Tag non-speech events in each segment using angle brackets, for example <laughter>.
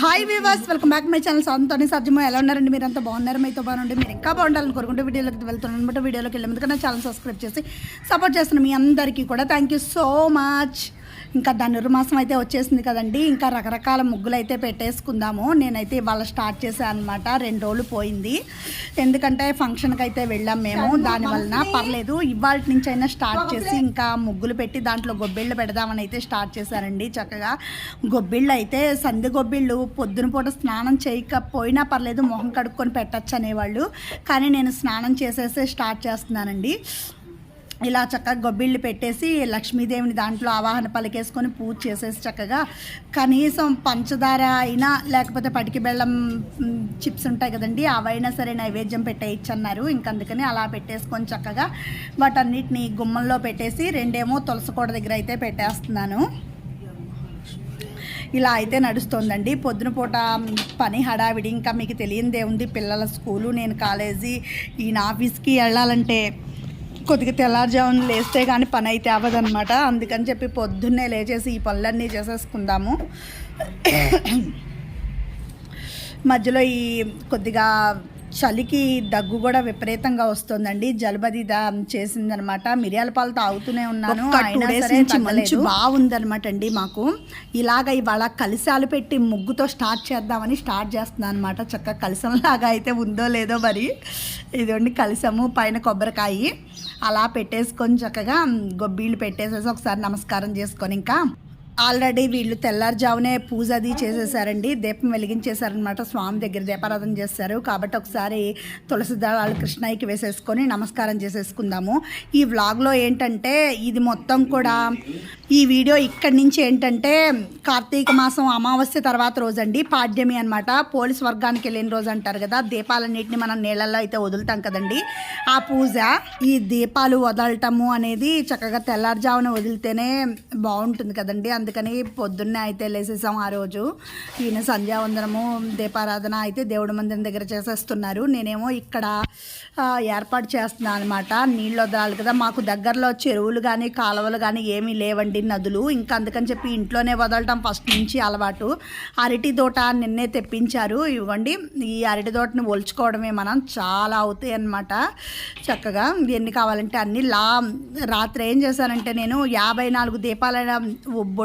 Hi వివాస్ welcome back my channel సొంతని సజ్జమో ఎలా ఉన్నారండి? మీరు అంతా బాగున్నారు? మీతో బాగుండి మీరు ఇంకా బాగుండాలని కోరుకుంటూ వీడియోలోకి వెళ్తున్నాను అనమాట వీడియోలోకి వెళ్ళే ముందుగా ఛానల్ సబ్స్క్రైబ్ చేసి సపోర్ట్ చేస్తున్న మీ అందరికీ కూడా థ్యాంక్ యూ సో మచ్ ఇంకా ధనుర్మాసం అయితే వచ్చేసింది కదండి. ఇంకా రకరకాల ముగ్గులు అయితే పెట్టేసుకుందాము. నేనైతే ఇవాళ స్టార్ట్ చేశాను అనమాట రెండు రోజులు పోయింది. ఎందుకంటే ఫంక్షన్కి అయితే వెళ్ళాం మేము. దాని వలన పర్లేదు. ఇవాళ నుంచి అయినా స్టార్ట్ చేసి ఇంకా ముగ్గులు పెట్టి దాంట్లో గొబ్బిళ్ళు పెడదామని అయితే స్టార్ట్ చేశారండి చక్కగా. గొబ్బిళ్ళు అయితే సంధి గొబ్బిళ్ళు పొద్దున పూట స్నానం చేయకపోయినా పర్లేదు మొహం కడుక్కొని పెట్టచ్చు అనేవాళ్ళు కానీ నేను స్నానం చేసేసి స్టార్ట్ చేస్తున్నానండి. ఇలా చక్కగా గొబ్బిళ్ళు పెట్టేసి లక్ష్మీదేవిని దాంట్లో ఆవాహన పలికేసుకొని పూజ చేసేసి చక్కగా కనీసం పంచదార అయినా లేకపోతే పటికి బెల్లం చిప్స్ ఉంటాయి కదండి అవైనా సరే నైవేద్యం పెట్టేయచ్చన్నారు ఇంకందుకని ఇంక అందుకని అలా పెట్టేసుకొని చక్కగా వాటన్నిటిని గుమ్మంలో పెట్టేసి రెండేమో తులసికోట దగ్గర అయితే పెట్టేస్తున్నాను. ఇలా అయితే నడుస్తోందండి. పొద్దున పూట పని హడావిడి ఇంకా మీకు తెలియందే ఉంది. పిల్లల స్కూలు నేను కాలేజీ ఈయన ఆఫీస్కి వెళ్ళాలంటే కొద్దిగా తెల్లారుజామున లేస్తే కానీ పని అయితే అవ్వదన్నమాట. అందుకని చెప్పి పొద్దున్నే లేచేసి ఈ పనులన్నీ చేసేసుకుందాము. మధ్యలో ఈ కొద్దిగా చలికి దగ్గు కూడా విపరీతంగా వస్తుందండి. జలబది దా చేసిందనమాట. మిరియాల పాలు తాగుతూనే ఉన్నాను. మంచి బాగుందనమాట అండి మాకు. ఇలాగ ఇవాళ కలిసాలు పెట్టి ముగ్గుతో స్టార్ట్ చేద్దామని స్టార్ట్ చేస్తున్నాను అనమాట చక్కగా కలిసంలాగా అయితే ఉందో లేదో మరి. ఇదిగోండి కలిసము పైన కొబ్బరికాయ. అలా పెట్టేసుకొని చక్కగా గొబ్బీళ్ళు పెట్టేసేసి ఒకసారి నమస్కారం చేసుకొని ఇంకా ఆల్రెడీ వీళ్ళు తెల్లారుజామునే పూజ అది చేసేసారండి. దీపం వెలిగించేశారనమాట స్వామి దగ్గర దీపారాధన చేస్తారు. కాబట్టి ఒకసారి తులసి దళాలు కృష్ణయ్యకి వేసేసుకొని నమస్కారం చేసేసుకుందాము. ఈ వ్లాగ్లో ఏంటంటే ఇది మొత్తం కూడా ఈ వీడియో ఇక్కడి నుంచి ఏంటంటే కార్తీక మాసం అమావాస్య తర్వాత రోజండి. పాడ్యమి అనమాట పోలీస్ వర్గానికి వెళ్ళిన రోజు అంటారు కదా దీపాలన్నింటినీ మనం నీళ్ళల్లో అయితే వదులుతాం కదండి. ఆ పూజ ఈ దీపాలు వదలటము అనేది చక్కగా తెల్లారుజామున వదిలితేనే బాగుంటుంది కదండి. అందుకని పొద్దున్నే అయితే లేసేసాం ఆ రోజు. ఈయన సంధ్యావందనము దీపారాధన అయితే దేవుడి మందిరం దగ్గర చేసేస్తున్నారు. నేనేమో ఇక్కడ ఏర్పాటు చేస్తున్నాను అనమాట నీళ్ళు వదలాలి కదా. మాకు దగ్గరలో చెరువులు కానీ కాలువలు కానీ ఏమీ లేవండి నదులు. ఇంకా అందుకని చెప్పి ఇంట్లోనే వదలటం ఫస్ట్ నుంచి అలవాటు. అరటి తోట నిన్నే తెప్పించారు. ఇవ్వండి. ఈ అరటి తోటని ఒలుచుకోవడమే మనం చాలా అవుతాయి అనమాట చక్కగా ఎన్ని కావాలంటే అన్ని. లా రాత్రి ఏం చేశానంటే నేను యాభై నాలుగు దీపాల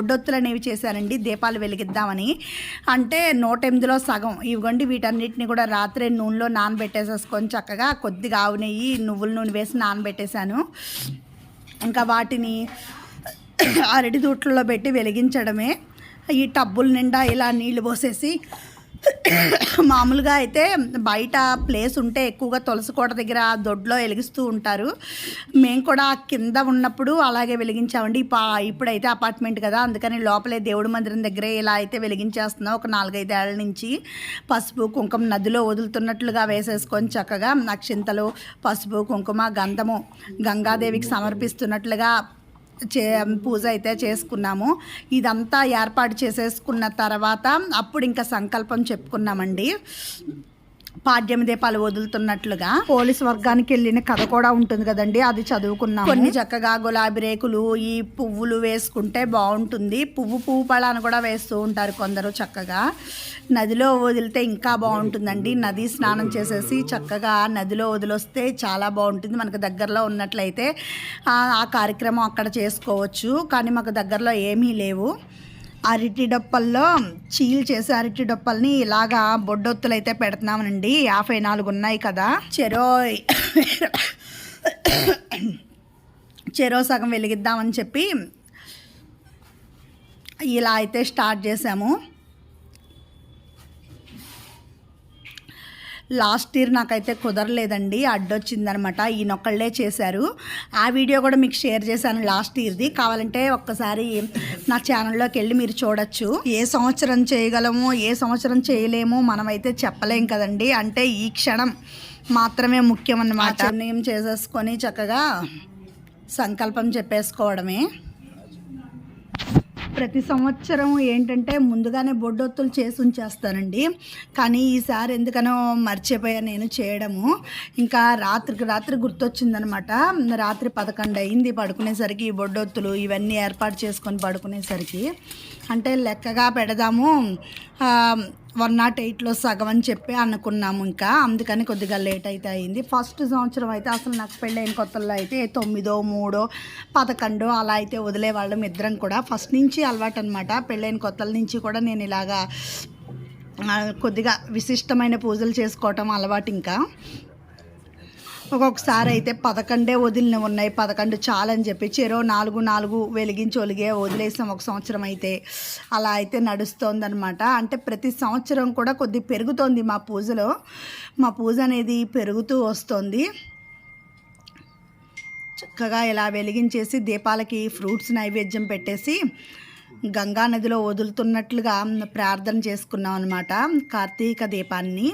బొడ్డొత్తులు అనేవి చేశానండి దీపాలు వెలిగిద్దామని. అంటే నూట ఎనిమిదిలో సగం. ఇవ్వండి వీటన్నిటిని కూడా రాత్రి నూనెలో నానబెట్టేసేసుకొని చక్కగా కొద్దిగా ఆవు నెయ్యి నువ్వుల నూనె వేసి నానబెట్టేశాను. ఇంకా వాటిని అరటి దూట్లలో పెట్టి వెలిగించడమే. ఈ టబ్బుల నిండా ఇలా నీళ్ళు పోసేసి మామూలుగా అయితే బయట ప్లేస్ ఉంటే ఎక్కువగా తులసి కోట దగ్గర దొడ్లో వెలిగిస్తూ ఉంటారు. మేము కూడా కింద ఉన్నప్పుడు అలాగే వెలిగించామండి. పా ఇప్పుడైతే అపార్ట్మెంట్ కదా. అందుకని లోపలే దేవుడి మందిరం దగ్గరే ఇలా అయితే వెలిగించేస్తున్నాం. ఒక నాలుగైదు ఏళ్ళ నుంచి పసుపు కుంకుమ నదిలో వదులుతున్నట్లుగా వేసేసుకొని చక్కగా నక్షింతలు పసుపు కుంకుమ గంధము గంగాదేవికి సమర్పిస్తున్నట్లుగా చే పూజ అయితే చేసుకున్నాము. ఇదంతా ఏర్పాటు చేసేసుకున్న తర్వాత అప్పుడు ఇంకా సంకల్పం చెప్పుకున్నామండి. పాడ్యమిదే దీపాలు వదులుతున్నట్లుగా పోలీస్ వర్గానికి వెళ్ళిన కథ కూడా ఉంటుంది కదండి అది చదువుకున్నాం కొన్ని చక్కగా గులాబీ రేకులు ఈ పువ్వులు వేసుకుంటే బాగుంటుంది. పువ్వు పువ్వు పళ్ళాన్ని కూడా వేస్తూ ఉంటారు కొందరు చక్కగా. నదిలో వదిలితే ఇంకా బాగుంటుందండి. నది స్నానం చేసేసి చక్కగా నదిలో వదిలొస్తే చాలా బాగుంటుంది. మనకు దగ్గరలో ఉన్నట్లయితే ఆ కార్యక్రమం అక్కడ చేసుకోవచ్చు. కానీ మాకు దగ్గరలో ఏమీ లేవు. అరటి డొప్పల్లో చీల్ చేసి అరటి డొప్పల్ని ఇలాగా బొడ్డొత్తులు అయితే పెడుతున్నామనండి. యాభై నాలుగు ఉన్నాయి కదా. చెరో చెరో సగం వెలిగిద్దామని చెప్పి ఇలా అయితే స్టార్ట్ చేసాము. లాస్ట్ ఇయర్ నాకైతే కుదరలేదండి అడ్డొచ్చిందనమాట ఈయనొక్కళ్ళే చేశారు. ఆ వీడియో కూడా మీకు షేర్ చేశాను లాస్ట్ ఇయర్ది. కావాలంటే ఒక్కసారి నా ఛానల్లోకి వెళ్ళి మీరు చూడొచ్చు. ఏ సంవత్సరం చేయగలమో ఏ సంవత్సరం చేయలేమో మనమైతే చెప్పలేం కదండి. అంటే ఈ క్షణం మాత్రమే ముఖ్యం అన్నమాట నిర్ణయం చేసేసుకొని చక్కగా సంకల్పం చెప్పేసుకోవడమే. ప్రతి సంవత్సరం ఏంటంటే ముందుగానే బొడ్డొత్తులు చేసి ఉంచేస్తానండి. కానీ ఈసారి ఎందుకనో మర్చిపోయా నేను చేయడము. ఇంకా రాత్రికి రాత్రి గుర్తొచ్చిందనమాట. రాత్రి పదకొండు అయింది పడుకునేసరికి ఈ బొడ్డొత్తులు ఇవన్నీ ఏర్పాటు చేసుకొని పడుకునేసరికి. అంటే లెక్కగా పెడదాము. వన్ నాట్ ఎయిట్లో సగం అని చెప్పి అనుకున్నాము ఇంకా. అందుకని కొద్దిగా లేట్ అయితే అయింది. ఫస్ట్ సంవత్సరం అయితే అసలు నాకు పెళ్ళైన కొత్తల్లో అయితే తొమ్మిదో మూడో పదకొండో అలా అయితే వదిలేవాళ్ళం ఇద్దరం కూడా. ఫస్ట్ నుంచి అలవాటు అనమాట పెళ్ళైన కొత్తల నుంచి కూడా నేను ఇలాగా కొద్దిగా విశిష్టమైన పూజలు చేసుకోవటం అలవాటు ఇంకా. ఒక్కొక్కసారి అయితే పదకొండే వదిలిన ఉన్నాయి. పదకొండు చాలని చెప్పి చెరో నాలుగు నాలుగు వెలిగించి ఒలిగే వదిలేసాం ఒక సంవత్సరం అయితే. అలా అయితే నడుస్తోందనమాట అంటే ప్రతి సంవత్సరం కూడా కొద్ది పెరుగుతోంది మా పూజలో. మా పూజ అనేది పెరుగుతూ వస్తుంది. చక్కగా ఇలా వెలిగించేసి దీపాలకి ఫ్రూట్స్ నైవేద్యం పెట్టేసి గంగా నదిలో వదులుతున్నట్లుగా ప్రార్థన చేసుకున్నాం అనమాట కార్తీక దీపాన్ని.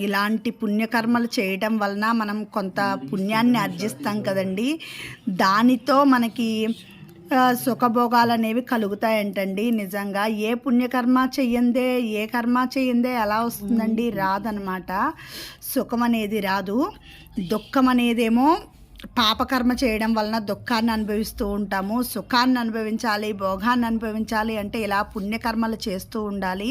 ఇలాంటి పుణ్యకర్మలు చేయటం వలన మనం కొంత పుణ్యాన్ని ఆర్జిస్తాం కదండి. దానితో మనకి సుఖభోగాలు అనేవి కలుగుతాయంటండి. నిజంగా ఏ పుణ్యకర్మ చెయ్యందే ఏ కర్మ చెయ్యందే ఎలా వస్తుందండి. రాదనమాట. సుఖం అనేది రాదు. దుఃఖం అనేదేమో పాపకర్మ చేయడం వలన దుఃఖాన్ని అనుభవిస్తూ ఉంటాము. సుఖాన్ని అనుభవించాలి భోగాన్ని అనుభవించాలి అంటే ఇలా పుణ్యకర్మలు చేస్తూ ఉండాలి.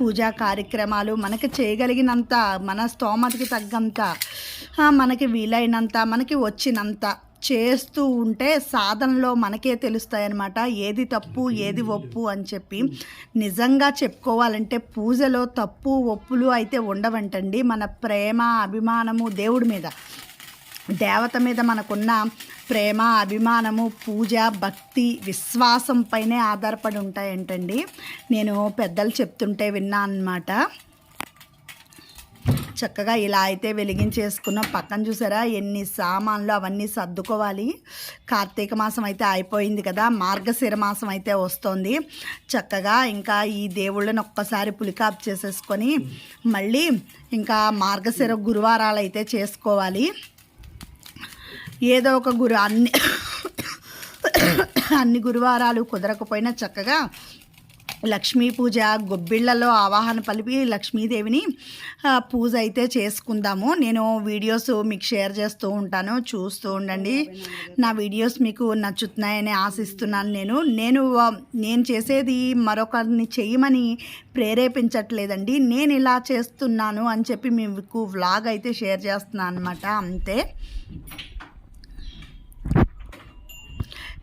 పూజా కార్యక్రమాలు మనకి చేయగలిగినంత మన స్తోమతకి తగ్గంత మనకి వీలైనంత మనకి వచ్చినంత చేస్తూ ఉంటే సాధనలో మనకే తెలుస్తాయన్నమాట. ఏది తప్పు ఏది ఒప్పు అని చెప్పి. నిజంగా చెప్పుకోవాలంటే పూజలో తప్పు ఒప్పులు అయితే ఉండవంటండి. మన ప్రేమ అభిమానము దేవుడి మీద. దేవత మీద మనకున్న ప్రేమ అభిమానము పూజ భక్తి విశ్వాసం పైనే ఆధారపడి ఉంటాయంటండి. నేను పెద్దలు చెప్తుంటే విన్నా అన్నమాట. చక్కగా ఇలా అయితే వెలిగించేసుకున్నాం పక్కన చూసారా ఎన్ని సామాన్లు అవన్నీ సర్దుకోవాలి. కార్తీక మాసం అయితే అయిపోయింది కదా మార్గశిర మాసం అయితే వస్తుంది. చక్కగా ఇంకా ఈ దేవుళ్ళని ఒక్కసారి పులికాపు చేసేసుకొని మళ్ళీ ఇంకా మార్గశిర గురువారాలు అయితే చేసుకోవాలి. ఏదో ఒక గురు అన్ని <coughs> అన్ని గురువారాలు కుదరకపోయినా చక్కగా లక్ష్మీ పూజ గొబ్బిళ్ళలో ఆవాహన పలిపి లక్ష్మీదేవిని పూజ అయితే చేసుకుందాము. నేను వీడియోస్ మీకు షేర్ చేస్తూ ఉంటాను. చూస్తూ ఉండండి. నా వీడియోస్ మీకు నచ్చుతున్నాయని ఆశిస్తున్నాను నేను. నేను నేను చేసేది మరొకరిని చేయమని ప్రేరేపించట్లేదండి. నేను ఇలా చేస్తున్నాను అని చెప్పి మీకు వ్లాగ్ అయితే షేర్ చేస్తున్నాను అనమాట అంతే.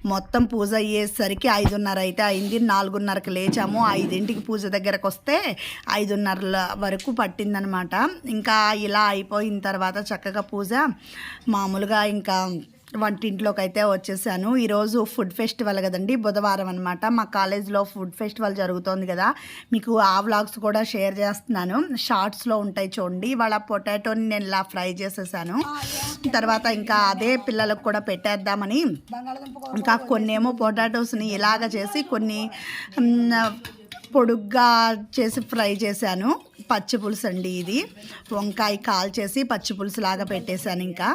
మొత్తం పూజ అయ్యేసరికి ఐదున్నర అయితే అయింది. నాలుగున్నరకు లేచాము. ఐదింటికి పూజ దగ్గరకు వస్తే ఐదున్నర వరకు పట్టిందనమాట. ఇంకా ఇలా అయిపోయిన తర్వాత చక్కగా పూజ. మామూలుగా ఇంకా వంటింట్లోకి అయితే వచ్చేసాను. ఈరోజు ఫుడ్ ఫెస్టివల్ కదండి బుధవారం అనమాట మా కాలేజ్లో ఫుడ్ ఫెస్టివల్ జరుగుతోంది కదా మీకు ఆ వ్లాగ్స్ కూడా షేర్ చేస్తున్నాను. షార్ట్స్లో ఉంటాయి చూడండి వాళ్ళ పొటాటోని నేను ఇలా ఫ్రై చేసేసాను. తర్వాత ఇంకా అదే పిల్లలకు కూడా పెట్టేద్దామని ఇంకా కొన్ని ఏమో పొటాటోస్ని ఇలాగ చేసి కొన్ని పొడుగ్గా చేసి ఫ్రై చేశాను. పచ్చి పులుసు అండి ఇది. వంకాయ కాల్ చేసి పచ్చి పులుసు లాగా పెట్టేశాను ఇంకా.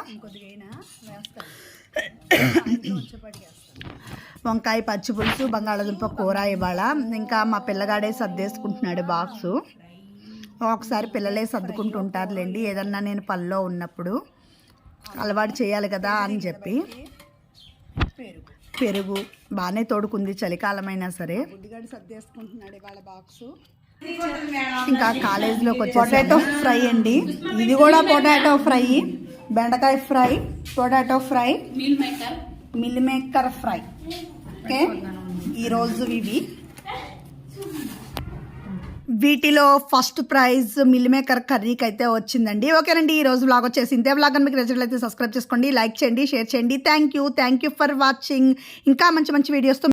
వంకాయ పచ్చి పులుసు బంగాళాదుంప కూర ఇవాళ. ఇంకా మా పిల్లగాడే సర్దేసుకుంటున్నాడు బాక్సు. ఒకసారి పిల్లలే సర్దుకుంటూ ఉంటారులేండి ఏదన్నా నేను పనిలో ఉన్నప్పుడు అలవాటు చేయాలి కదా అని చెప్పి. పెరుగు బాగానే తోడుకుంది చలికాలమైనా సరే. సర్దేసుకుంటున్నాడు ఇవాళ బాక్సు ఇంకా కాలేజీలోకి వచ్చి పొటాటో ఫ్రై అండి. ఇది కూడా పొటాటో ఫ్రై. బెండకాయ fry potato fry meal maker meal maker fry. Okay? ఈరోజు ఇవి. వీటిలో ఫస్ట్ ప్రైజ్ మిల్ మేకర్ కర్రీకి అయితే వచ్చిందండి. ఓకేనండి ఈ రోజు బ్లాగ్ వచ్చేసి ఇంతే. బ్లాగ్ అని మీకు నచ్చినట్లయితే సబ్స్క్రైబ్ చేసుకోండి లైక్ చేయండి షేర్ చేయండి. Thank you thank you for watching ఇంకా మంచి మంచి వీడియోస్తో